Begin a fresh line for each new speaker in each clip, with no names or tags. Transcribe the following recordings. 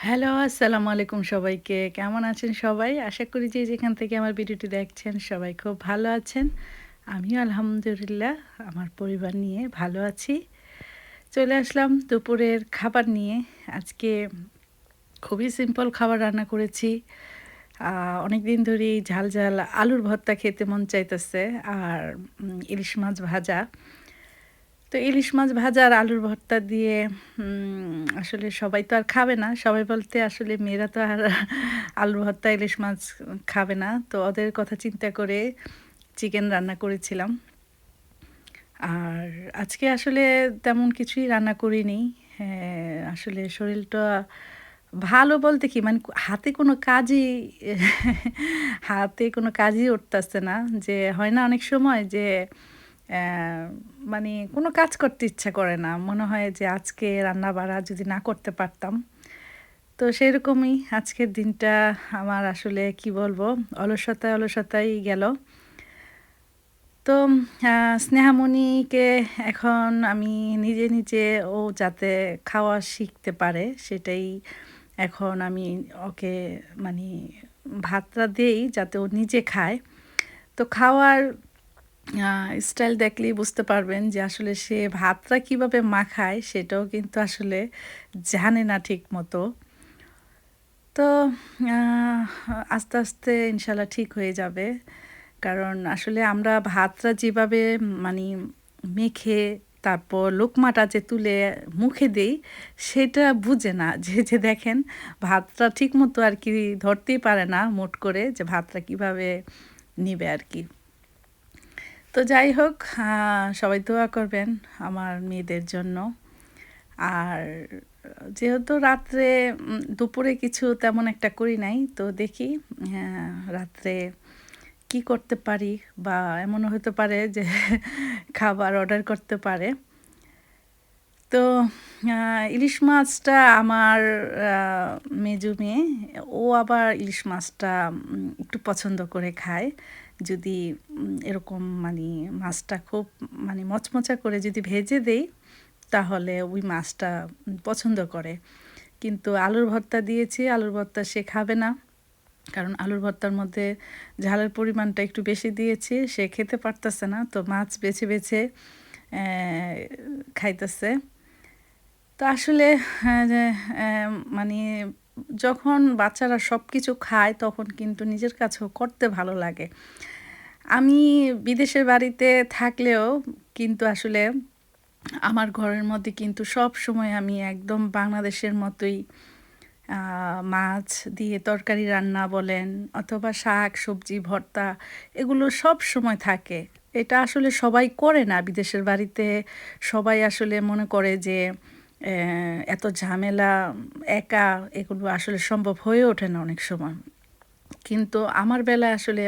Hello, আসসালামু আলাইকুম সবাইকে। কেমন আছেন সবাই? আশা করি যে যেখান থেকে আমার ভিডিওটি দেখছেন সবাই খুব ভালো আছেন। আমিও আলহামদুলিল্লাহ আমার পরিবার নিয়ে ভালো আছি। চলে আসলাম দুপুরের খাবার নিয়ে। আজকে খুবই সিম্পল খাবার রান্না করেছি। আ অনেকদিন ধরেই ঝাল, ঝাল আলুর ভর্তা খেতে মন চাইতেছে আর ইলিশ মাছ ভাজা। তো ইলিশ মাছ ভাজা আর আলুর ভর্তা দিয়ে আসলে সবাই তো আর খাবে না। সবাই বলতে আসলে মেয়েরা তো আর আলুর ভর্তা, ইলিশ মাছ খাবে না। তো ওদের কথা চিন্তা করে চিকেন রান্না করেছিলাম। আর আজকে আসলে তেমন কিছুই রান্না করিনি। হ্যাঁ, আসলে শরীরটা ভালো বলতে কি মানে হাতে কোনো কাজই হাতে কোনো কাজই উঠতেছে না। যে হয় না অনেক সময় যে মানে কোনো কাজ করতে ইচ্ছা করে না। মনে হয় যে আজকে রান্না-বাড়া যদি না করতে পারতাম। তো সেরকমই আজকের দিনটা আমার আসলে কি বলব অলসতায়, অলসতায় গেল। তো স্নেহামণিকে এখন আমি নিজে, নিজে ও যাতে খাওয়া শিখতে পারে সেটাই এখন আমি ওকে মানে ভাতটা দেই যাতে ও নিজে খায়। তো খাওয়ার স্টাইল দেখলেই বুঝতে পারবেন যে আসলে সে ভাতটা কীভাবে মাখায় সেটাও কিন্তু আসলে জানে না ঠিকমতো। তো আস্তে, আস্তে ইনশাল্লাহ ঠিক হয়ে যাবে। কারণ আসলে আমরা ভাতটা যেভাবে মানে মেখে তারপর লোকমাটা যে তুলে মুখে দেই সেটা বুঝে না। যে, যে দেখেন ভাতটা ঠিকমতো আরকি ধরতেই পারে না মোট করে যে ভাতটা কীভাবে নিবে আরকি। তো যাই হোক সবাই দোয়া করবেন আমার মেয়েদের জন্য। আর যেহেতু রাত্রে দুপুরে কিছু তেমন একটা করি নাই। তো দেখি হ্যাঁ, রাত্রে কি করতে পারি বা এমনও হতে পারে যে খাবার অর্ডার করতে পারে। তো ইলিশ মাছটা আমার মেজু মেয়ে ও আবার ইলিশ মাছটা একটু পছন্দ করে খায়। যদি এরকম মানে মাছটা খুব মানে মচমচা করে যদি ভেজে দেই তাহলে ওই মাছটা পছন্দ করে। কিন্তু আলুর ভর্তা দিয়েছি, আলুর ভর্তা সে খাবে না। কারণ আলুর ভর্তার মধ্যে ঝালের পরিমাণটা একটু বেশি দিয়েছি। সে খেতে পারতেছে না। তো মাছ বেছে, বেছে খাইতেছে। তো আসলে হ্যাঁ, মানি যখন বাচ্চারা সবকিছু খায় তখন কিন্তু নিজের কাছেও করতে ভালো লাগে। আমি বিদেশের বাড়িতে থাকলেও কিন্তু আসলে আমার ঘরের মধ্যে কিন্তু সবসময় আমি একদম বাংলাদেশের মতোই মাছ দিয়ে তরকারি রান্না বলেন অথবা শাক, সবজি, ভর্তা এগুলো সবসময় থাকে। এটা আসলে সবাই করে না বিদেশের বাড়িতে সবাই আসলে মনে করে যে এত ঝামেলা একা এগুলো আসলে সম্ভব হয়ে ওঠে না অনেক সময়। কিন্তু আমার বেলা আসলে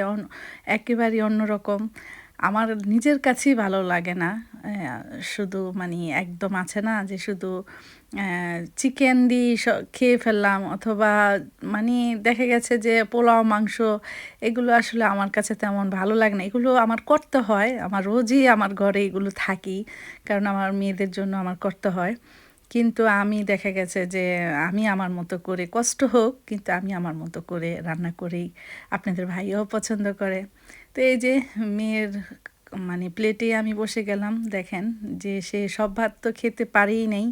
একেবারেই অন্যরকম। আমার নিজের কাছেই ভালো লাগে না। শুধু মানে একদম আছে না যে শুধু চিকেন দিয়েই স খেয়ে ফেললাম অথবা মানে দেখা গেছে যে পোলাও, মাংস এগুলো আসলে আমার কাছে তেমন ভালো লাগে না। এগুলো আমার করতে হয়। আমার রোজই আমার ঘরে এগুলো থাকেই। কারণ আমার মেয়েদের জন্য আমার করতে হয়। কিন্তু আমি দেখা গেছে যে আমি আমার মতো করে কষ্ট হোক, কিন্তু আমি আমার মতো করে রান্না করেই আপনাদের ভাইও পছন্দ করে। তো এই যে মেয়ের মানে প্লেটে আমি বসে গেলাম। দেখেন যে সে সব ভাত তো খেতে পারেই নাই।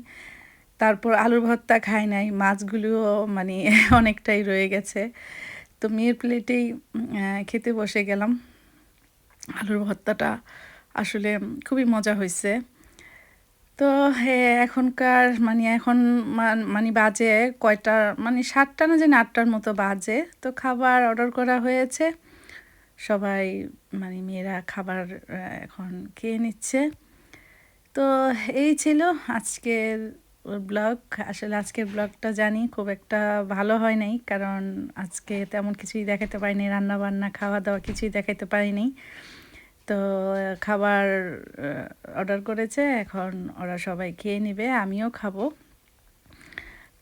তারপর আলুর ভর্তা খায় নাই। মাছগুলোও মানে অনেকটাই রয়ে গেছে। তো মেয়ের প্লেটেই খেতে বসে গেলাম। আলুর ভর্তাটা আসলে খুবই মজা হইছে। তো এখনকার মানে এখন মান বাজে কয়টা মানে সাতটা না জানি আটটার মতো বাজে। তো খাবার অর্ডার করা হয়েছে। সবাই মানে মেয়েরা খাবার এখন খেয়ে নিচ্ছে। তো এই ছিল আজকের ব্লগ। আসলে আজকের ব্লগটা জানি খুব একটা ভালো হয় নাই। কারণ আজকে তেমন কিছুই দেখাতে পারিনি। রান্না-বান্না, খাওয়া-দাওয়া কিছুই দেখাতে পারিনি। তো খাবার অর্ডার করেছে। এখন ওরা সবাই খেয়ে নিবে। আমিও খাব।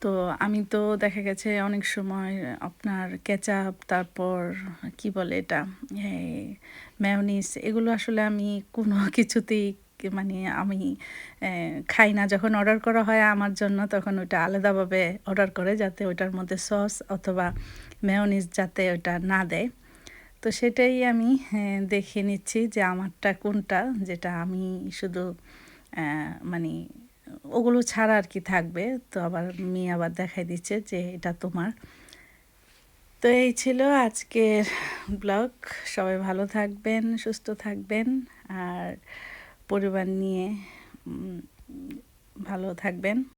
তো, আমি তো দেখা গেছে অনেক সময় আপনার কেচাপ তারপর কি বলে এটা মেয়োনিজ এগুলো আসলে আমি কোনো কিছুতেই মানে আমি খাই না যখন অর্ডার করা হয় আমার জন্য, তখন ওইটা আলাদাভাবে অর্ডার করে যাতে ওইটার মধ্যে সস অথবা মেয়নিজ যাতে ওইটা না দেয় তো সেটাই আমি দেখে নিচ্ছি যে আমারটা কোনটা, যেটা আমি শুধু মানে ওগুলো ছাড়া আর কি থাকবে। তো আবার মেয়ে আবার দেখাই দিচ্ছে যে এটা তোমার। তো এই ছিল আজকের ব্লগ। সবাই ভালো থাকবেন, সুস্থ থাকবেন, আর পরিবার নিয়ে ভালো থাকবেন।